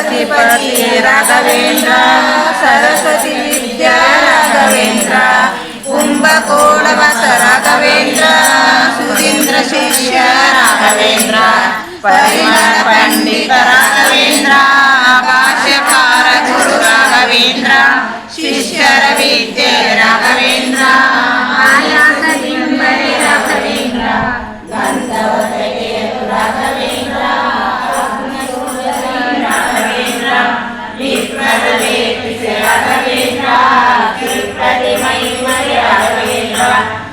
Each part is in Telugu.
సరస్వతిపతి రాఘవేంద్ర సరస్వతి విద్యా రాఘవేంద్ర కుంభకోణవస రాఘవేంద్ర సురేంద్ర శిష్య రాఘవేంద్ర. పరి นะคะ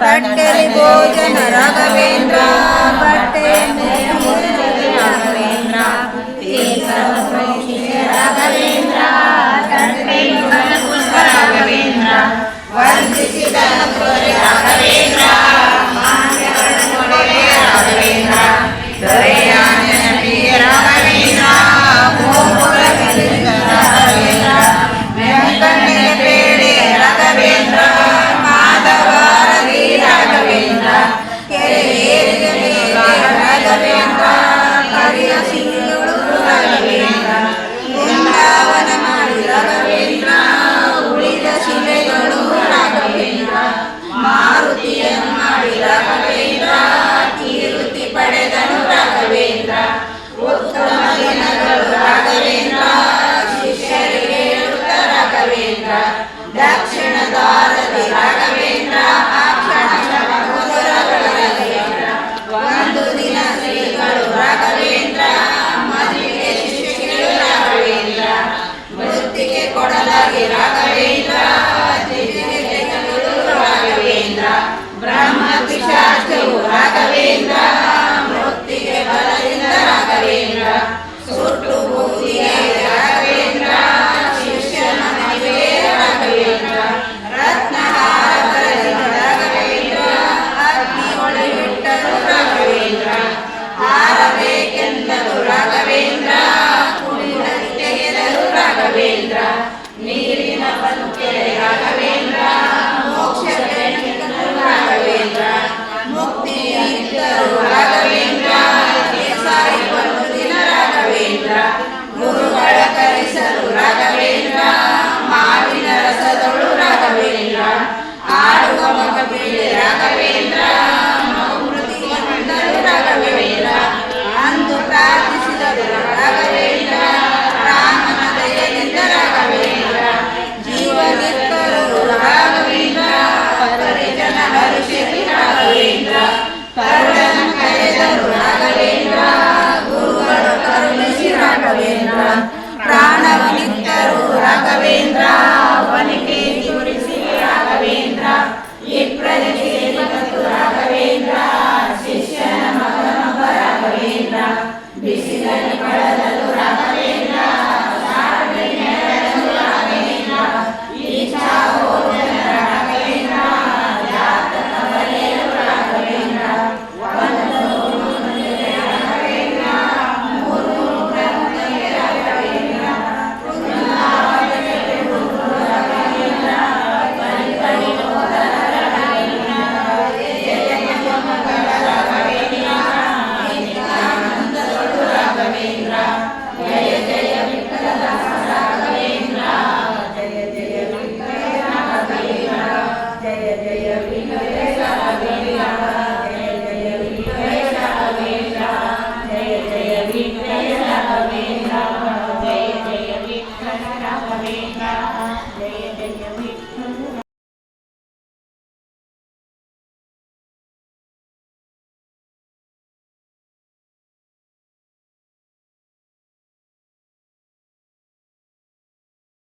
ಪಟ್ಟೆ ಭೋಜನ ರಾಘವೇಂದ್ರ ಪಟ್ಟೆ दक्षिणद्वारविहरणमेन्द्राः